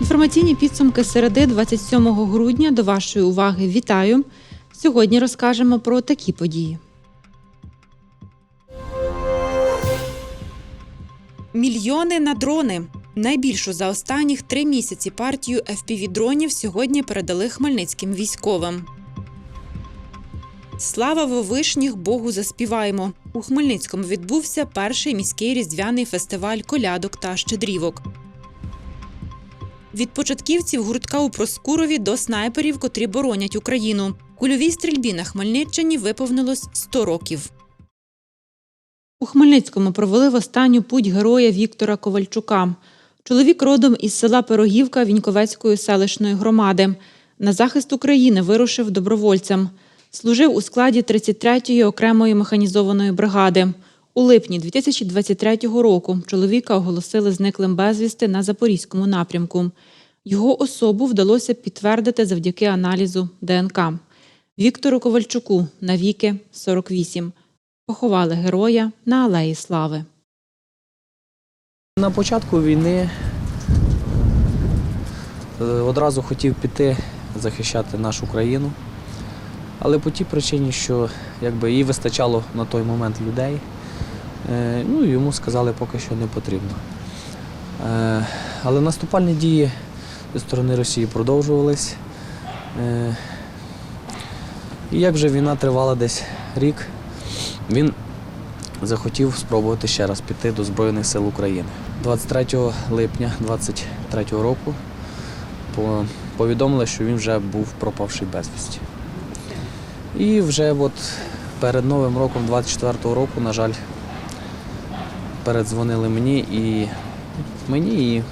Інформаційні підсумки середи 27 грудня до вашої уваги вітаю. Сьогодні розкажемо про такі події. Мільйони на дрони. Найбільшу за останніх три місяці партію FPV-дронів сьогодні передали хмельницьким військовим. Слава Вовишніх Богу заспіваємо. У Хмельницькому відбувся перший міський різдвяний фестиваль колядок та щедрівок. Від початківців гуртка у Проскурові до снайперів, котрі боронять Україну. Кульовій стрільбі на Хмельниччині виповнилось 100 років. У Хмельницькому провели в останню путь героя Віктора Ковальчука. Чоловік родом із села Пирогівка Віньковецької селищної громади. На захист України вирушив добровольцем. Служив у складі 33-ї окремої механізованої бригади. У липні 2023 року чоловіка оголосили зниклим безвісти на запорізькому напрямку. Його особу вдалося підтвердити завдяки аналізу ДНК. Віктору Ковальчуку навіки 48. Поховали героя на Алеї Слави. На початку війни е, одразу хотів піти захищати нашу країну, але по тій причині, що якби, їй вистачало на той момент людей, е, ну, йому сказали, поки що не потрібно. Е, Але наступальні дії зі сторони Росії продовжувались. І як вже війна тривала десь рік, він захотів спробувати ще раз піти до Збройних сил України. 23 липня 23 року повідомили, що він вже був пропавший безвісті. І вже от перед Новим роком 24 року, на жаль, передзвонили мені і мені і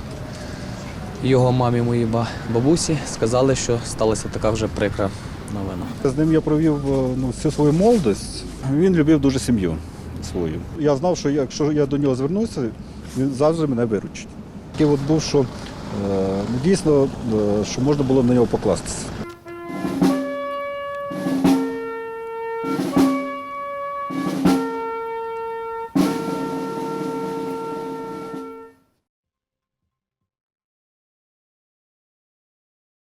його мамі, моїй бабусі, сказали, що сталася така вже прикра новина. З ним я провів е, ну, всю свою молодість. Він любив дуже сім'ю свою. Я знав, що якщо я до нього звернуся, він завжди мене виручить. Такий от був, що е, ну, дійсно, е, що можна було на нього покластися.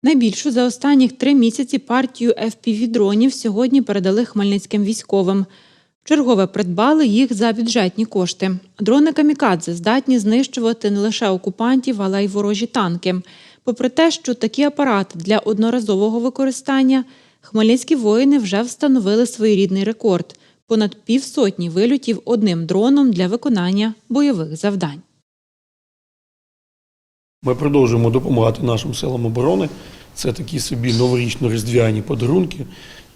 Найбільшу за останніх три місяці партію FPV-дронів сьогодні передали хмельницьким військовим. Чергове придбали їх за бюджетні кошти. Дрони камікадзе здатні знищувати не лише окупантів, але й ворожі танки. Попри те, що такі апарати для одноразового використання, хмельницькі воїни вже встановили своєрідний рекорд понад півсотні вильотів одним дроном для виконання бойових завдань. Ми продовжуємо допомагати нашим силам оборони. Це такі собі новорічно-різдвяні подарунки.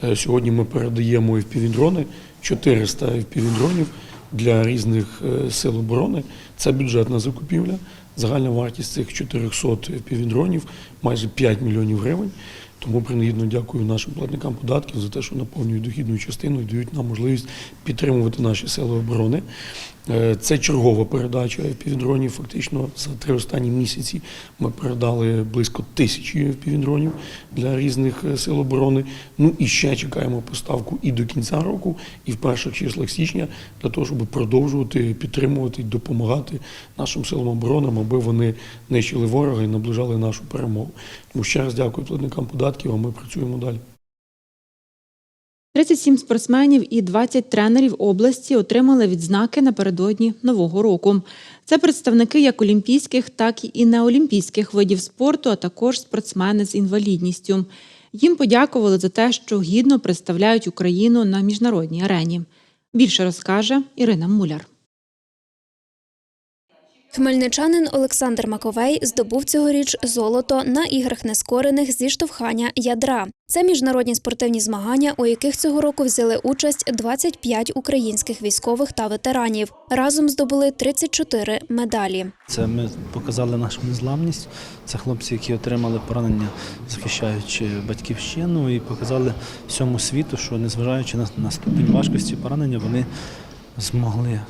Е, Сьогодні ми передаємо і FPV-дрони, 400 FPV-дронів для різних е, сил оборони. Це бюджетна закупівля. Загальна вартість цих 400 FPV-дронів майже 5 мільйонів гривень. Тому принагідно дякую нашим платникам податків за те, що наповнюють дохідну частину і дають нам можливість підтримувати наші сили оборони. Е, Це чергова передача півдронів. Фактично за три останні місяці ми передали близько тисячі півдронів для різних е, сил оборони. Ну і ще чекаємо поставку і до кінця року, і в перших числах січня для того, щоб продовжувати підтримувати і допомагати нашим силам оборони, аби вони нищили ворога і наближали нашу перемогу. Тому ще раз дякую платникам податків. А ми працюємо далі. 37 спортсменів і 20 тренерів області отримали відзнаки напередодні нового року. Це представники як олімпійських, так і неолімпійських видів спорту, а також спортсмени з інвалідністю. Їм подякували за те, що гідно представляють Україну на міжнародній арені. Більше розкаже Ірина Муляр. Хмельничанин Олександр Маковей здобув цьогоріч золото на іграх нескорених зі штовхання ядра. Це міжнародні спортивні змагання, у яких цього року взяли участь 25 українських військових та ветеранів. Разом здобули 34 медалі. Це ми показали нашу незламність. Це хлопці, які отримали поранення, захищаючи батьківщину, і показали всьому світу, що незважаючи на, ступінь важкості поранення, вони змогли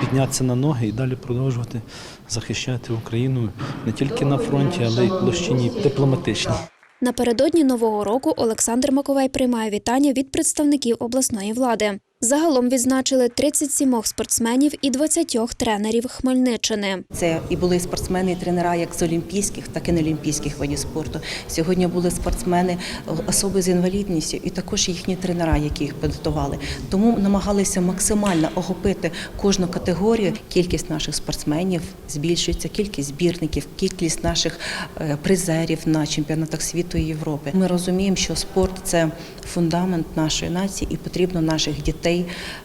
піднятися на ноги і далі продовжувати захищати Україну не тільки на фронті, але й площині дипломатичній. Напередодні нового року Олександр Маковей приймає вітання від представників обласної влади. Загалом відзначили 37 спортсменів і 20 тренерів Хмельниччини. Це і були спортсмени, і тренера як з олімпійських, так і неолімпійських видів спорту. Сьогодні були спортсмени, особи з інвалідністю, і також їхні тренера, які їх підготували. Тому намагалися максимально охопити кожну категорію. Кількість наших спортсменів збільшується, кількість збірників, кількість наших е, призерів на чемпіонатах світу і Європи. Ми розуміємо, що спорт це фундамент нашої нації, і потрібно наших дітей.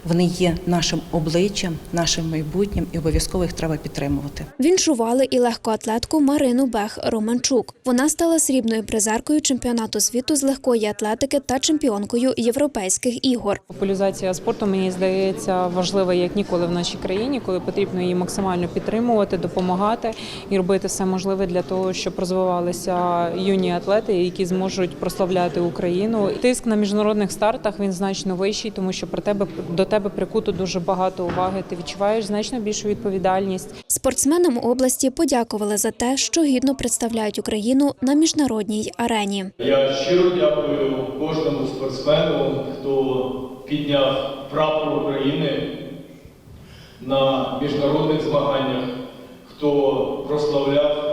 Вони є нашим обличчям, нашим майбутнім, і обов'язково їх треба підтримувати. Віншували і легкоатлетку Марину Бех Романчук. Вона стала срібною призеркою чемпіонату світу з легкої атлетики та чемпіонкою європейських ігор. Популяризація спорту мені здається важлива як ніколи в нашій країні, коли потрібно її максимально підтримувати, допомагати і робити все можливе для того, щоб розвивалися юні атлети, які зможуть прославляти Україну. Тиск на міжнародних стартах він значно вищий, тому що про тебе до тебе прикуто дуже багато уваги. Ти відчуваєш значно більшу відповідальність. Спортсменам області подякували за те, що гідно представляють Україну на міжнародній арені. Я щиро дякую кожному спортсмену, хто підняв прапор України на міжнародних змаганнях, хто прославляв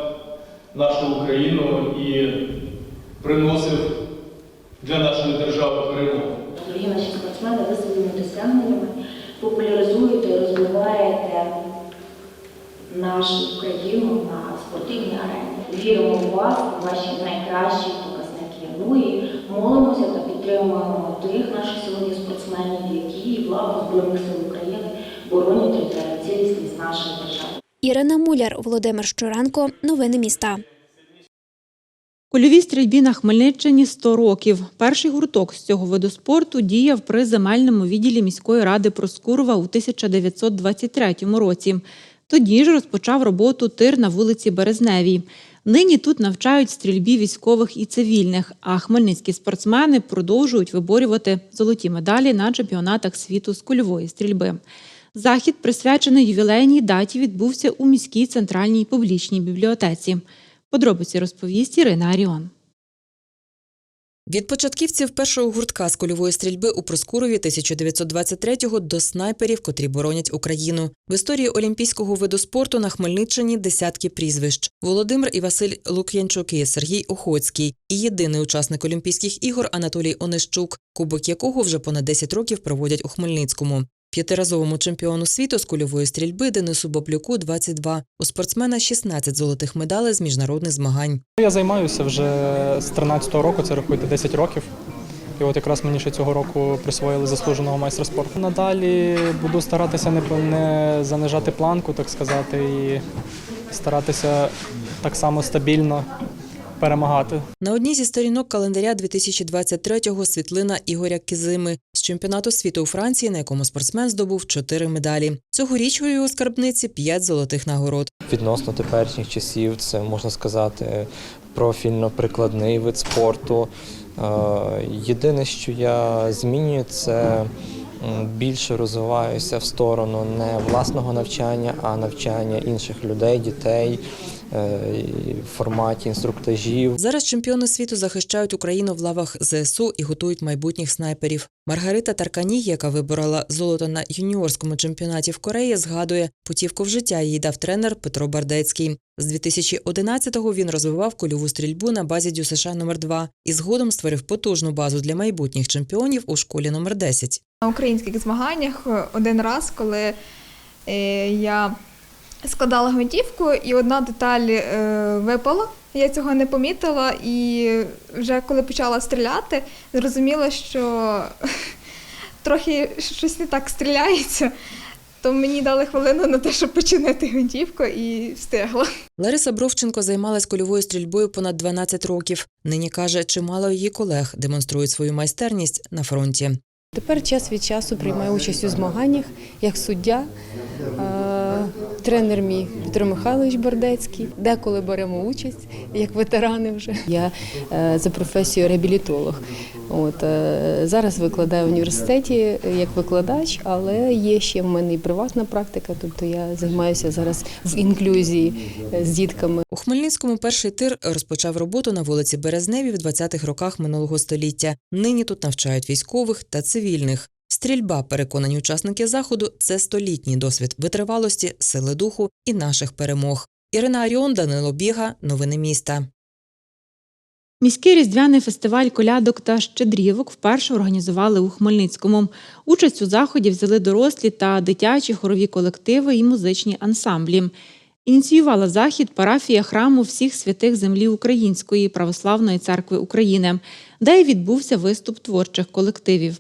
нашу Україну і приносив для нашої держави перемогу. Дорогі наші спортсмени, ви своїми досягненнями популяризуєте розвиваєте нашу Україну на спортивній арені. Віримо в вас, в ваші найкращі показники. Ну і молимося та підтримуємо тих наших сьогодні спортсменів, які в Збройних сил України боронять територіальну цілісність нашої держави. Ірина Муляр, Володимир Щуренко. Новини міста. Кульовій стрільбі на Хмельниччині 100 років. Перший гурток з цього виду спорту діяв при земельному відділі міської ради Проскурова у 1923 році. Тоді ж розпочав роботу тир на вулиці Березневій. Нині тут навчають стрільбі військових і цивільних, а хмельницькі спортсмени продовжують виборювати золоті медалі на чемпіонатах світу з кульової стрільби. Захід, присвячений ювілейній даті, відбувся у міській центральній публічній бібліотеці. Подробиці розповість Ірина Аріон. Від початківців першого гуртка з кульової стрільби у Проскурові 1923-го до снайперів, котрі боронять Україну. В історії олімпійського виду спорту на Хмельниччині десятки прізвищ: Володимир і Василь Лук'янчуки, Сергій Охоцький і єдиний учасник Олімпійських ігор Анатолій Онищук, кубок якого вже понад 10 років проводять у Хмельницькому. П'ятиразовому чемпіону світу з кульової стрільби Денису Боблюку 22. У спортсмена 16 золотих медалей з міжнародних змагань. Я займаюся вже з 13-го року, це рахуйте 10 років. І от якраз мені ще цього року присвоїли заслуженого майстра спорту. Надалі буду старатися не, не занижати планку, так сказати, і старатися так само стабільно перемагати. На одній зі сторінок календаря 2023-го світлина Ігоря Кізими з чемпіонату світу у Франції, на якому спортсмен здобув чотири медалі. Цьогоріч у його скарбниці п'ять золотих нагород. Відносно теперішніх часів, це можна сказати профільно-прикладний вид спорту. Е, Єдине, що я змінюю, це більше розвиваюся в сторону не власного навчання, а навчання інших людей, дітей в форматі інструктажів. Зараз чемпіони світу захищають Україну в лавах ЗСУ і готують майбутніх снайперів. Маргарита Тарканій, яка виборола золото на юніорському чемпіонаті в Кореї, згадує, путівку в життя їй дав тренер Петро Бардецький. З 2011-го він розвивав кульову стрільбу на базі ДЮСШ номер 2 і згодом створив потужну базу для майбутніх чемпіонів у школі номер 10. На українських змаганнях один раз, коли е, я складала гвинтівку, і одна деталь е, випала. Я цього не помітила, і вже коли почала стріляти, зрозуміла, що трохи щось не так стріляється. То мені дали хвилину на те, щоб починити гвинтівку, і встигла. Лариса Бровченко займалась кульовою стрільбою понад 12 років. Нині каже, чимало її колег демонструють свою майстерність на фронті. Тепер час від часу приймаю участь у змаганнях як суддя, е, тренер мій Петро Михайлович Бордецький. Деколи беремо участь як ветерани вже. Я е, за професією реабілітолог. От е, зараз викладаю в університеті як викладач, але є ще в мене і приватна практика, тобто я займаюся зараз в інклюзії е, з дітками. У Хмельницькому перший тир розпочав роботу на вулиці Березневі в 20-х роках минулого століття. Нині тут навчають військових та цивільних. Стрільба, переконані учасники заходу, це столітній досвід витривалості, сили духу і наших перемог. Ірина Аріон, Данило Біга, новини міста. Міський різдвяний фестиваль колядок та щедрівок вперше організували у Хмельницькому. Участь у заході взяли дорослі та дитячі хорові колективи і музичні ансамблі. Ініціювала захід парафія храму всіх святих землі Української православної церкви України, де й відбувся виступ творчих колективів.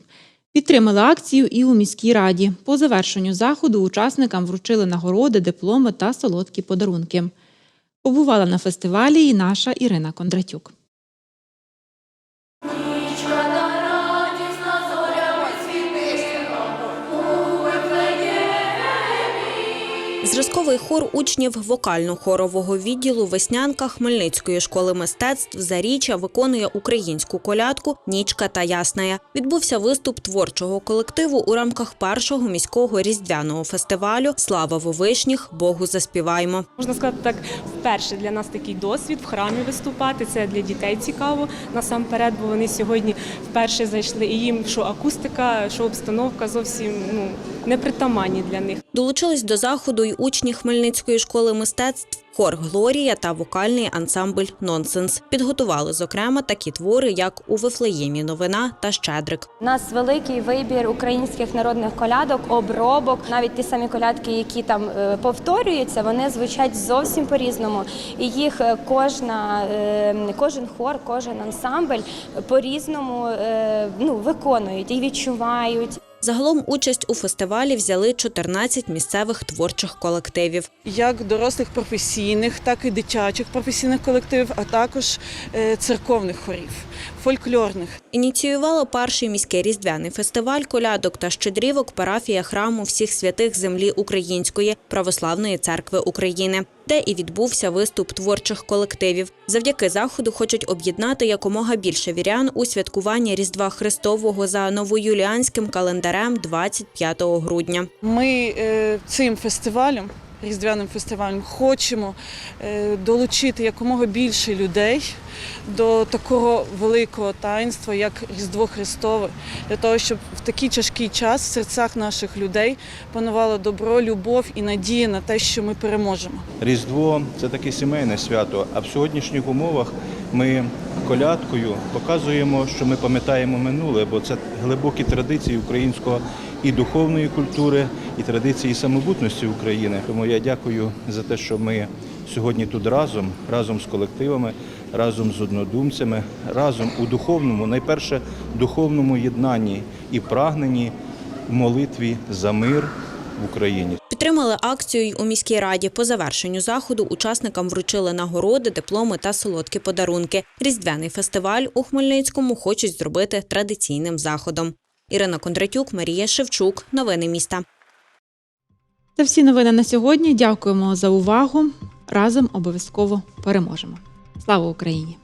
Підтримали акцію і у міській раді. По завершенню заходу учасникам вручили нагороди, дипломи та солодкі подарунки. Побувала на фестивалі і наша Ірина Кондратюк. Зразковий хор учнів вокально-хорового відділу Веснянка Хмельницької школи мистецтв Заріччя виконує українську колядку Нічка та Ясная. Відбувся виступ творчого колективу у рамках першого міського різдвяного фестивалю Слава Вовишніх Богу заспіваймо. Можна сказати так, вперше для нас такий досвід в храмі виступати. Це для дітей цікаво насамперед, бо вони сьогодні вперше зайшли. І їм що акустика, що обстановка зовсім ну непритаманні для них. Долучились до заходу й учні Хмельницької школи мистецтв. Хор Глорія та вокальний ансамбль Нонсенс підготували зокрема такі твори, як у Вифлеємі новина та Щедрик. У нас великий вибір українських народних колядок, обробок. Навіть ті самі колядки, які там е, повторюються, вони звучать зовсім по-різному. І їх е, кожна, е, кожен хор, кожен ансамбль по-різному е, ну, виконують і відчувають. Загалом участь у фестивалі взяли 14 місцевих творчих колективів. як дорослих професійних, так і дитячих професійних колективів, а також е, церковних хорів, фольклорних. Ініціювала перший міський різдвяний фестиваль колядок та щедрівок парафія храму всіх святих землі Української православної церкви України, де і відбувся виступ творчих колективів. Завдяки заходу хочуть об'єднати якомога більше вірян у святкуванні Різдва Христового за новоюліанським календарем 25 грудня. Ми е, цим фестивалем, різдвяним фестивалем, хочемо е, долучити якомога більше людей до такого великого таїнства, як Різдво Христове, для того, щоб в такий тяжкий час в серцях наших людей панувало добро, любов і надія на те, що ми переможемо. Різдво це таке сімейне свято. А в сьогоднішніх умовах ми колядкою показуємо, що ми пам'ятаємо минуле, бо це глибокі традиції українського і духовної культури, і традиції самобутності України. Тому я дякую за те, що ми сьогодні тут разом, разом з колективами, разом з однодумцями, разом у духовному, найперше духовному єднанні і прагненні в молитві за мир в Україні. Підтримали акцію й у міській раді. По завершенню заходу учасникам вручили нагороди, дипломи та солодкі подарунки. Різдвяний фестиваль у Хмельницькому хочуть зробити традиційним заходом. Ірина Кондратюк, Марія Шевчук. Новини міста. Це всі новини на сьогодні. Дякуємо за увагу. Разом обов'язково переможемо. Слава Україні!